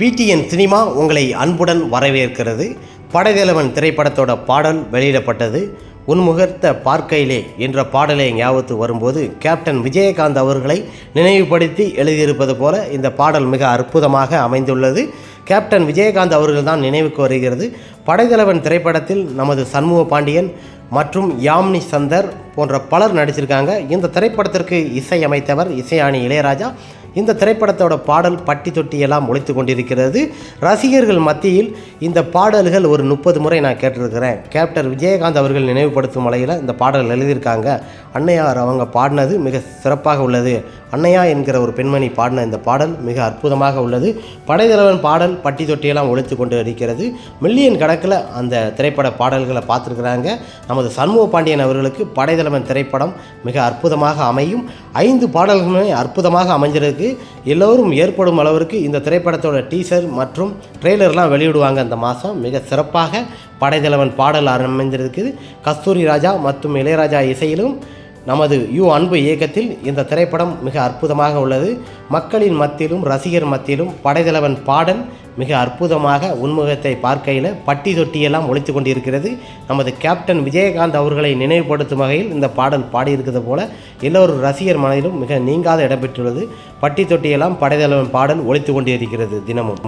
PTN cinema உங்களை அன்புடன் வரவேற்கிறது. படைதலைவன் திரைப்படத்தோட பாடல் வெளியிடப்பட்டது. உன்முகர்த்த பார்க்கையிலே என்ற பாடலை ஞாபகத்து வரும்போது கேப்டன் விஜயகாந்த் அவர்களை நினைவுபடுத்தி எழுதியிருப்பது போல இந்த பாடல் மிக அற்புதமாக அமைந்துள்ளது. கேப்டன் விஜயகாந்த் அவர்கள் தான் நினைவுக்கு வருகிறது. படைத்தலைவன் திரைப்படத்தில் நமது சண்முக பாண்டியன் மற்றும் யாம்னி சந்தர் போன்ற பலர் நடிச்சிருக்காங்க. இந்த திரைப்படத்திற்கு இசையமைத்தவர் இசையாணி இளையராஜா. இந்த திரைப்படத்தோட பாடல் பட்டி தொட்டியெல்லாம் ஒழித்து கொண்டிருக்கிறது. ரசிகர்கள் மத்தியில் இந்த பாடல்கள் ஒரு முப்பது முறை நான் கேட்டிருக்கிறேன். கேப்டன் விஜயகாந்த் அவர்கள் நினைவுபடுத்தும் வகையில் இந்த பாடல் எழுதியிருக்காங்க. அன்னையார் அவங்க பாடினது மிக சிறப்பாக உள்ளது. அன்னையா என்கிற ஒரு பெண்மணி பாடின இந்த பாடல் மிக அற்புதமாக உள்ளது. படைதலைவன் பாடல் பட்டி தொட்டியெல்லாம் ஒழித்து கொண்டு இருக்கிறது. மில்லியன் கணக்கில் அந்த திரைப்பட பாடல்களை பார்த்துருக்குறாங்க. நமது சண்முக பாண்டியன் அவர்களுக்கு படைதலைவன் திரைப்படம் மிக அற்புதமாக அமையும். ஐந்து பாடல்களுமே அற்புதமாக அமைஞ்சிருக்கு. எல்லோரும் ஏற்படும் அளவிற்கு இந்த திரைப்படத்தோட டீசர் மற்றும் ட்ரெய்லர்லாம் வெளியிடுவாங்க. இந்த மாதம் மிக சிறப்பாக படைத்தலைவன் பாடல் அமைந்திருக்குது கஸ்தூரி ராஜா மற்றும் இளையராஜா இசையிலும் நமது யூ அன்பு இயக்கத்தில் இந்த திரைப்படம் மிக அற்புதமாக உள்ளது. மக்களின் மத்தியிலும் ரசிகர் மத்தியிலும் படைதளவன் பாடல் மிக அற்புதமாக உன்முகத்தை பார்க்கையில் பட்டி தொட்டியெல்லாம் ஒழித்து கொண்டிருக்கிறது. நமது கேப்டன் விஜயகாந்த் அவர்களை நினைவுபடுத்தும் வகையில் இந்த பாடல் பாடியிருக்கிறது போல எல்லோரும் ரசிகர் மனதிலும் மிக நீங்காத இடம்பெற்றுள்ளது பட்டி தொட்டியெல்லாம் படைதளவன் பாடல் ஒழித்து கொண்டிருக்கிறது தினமும்.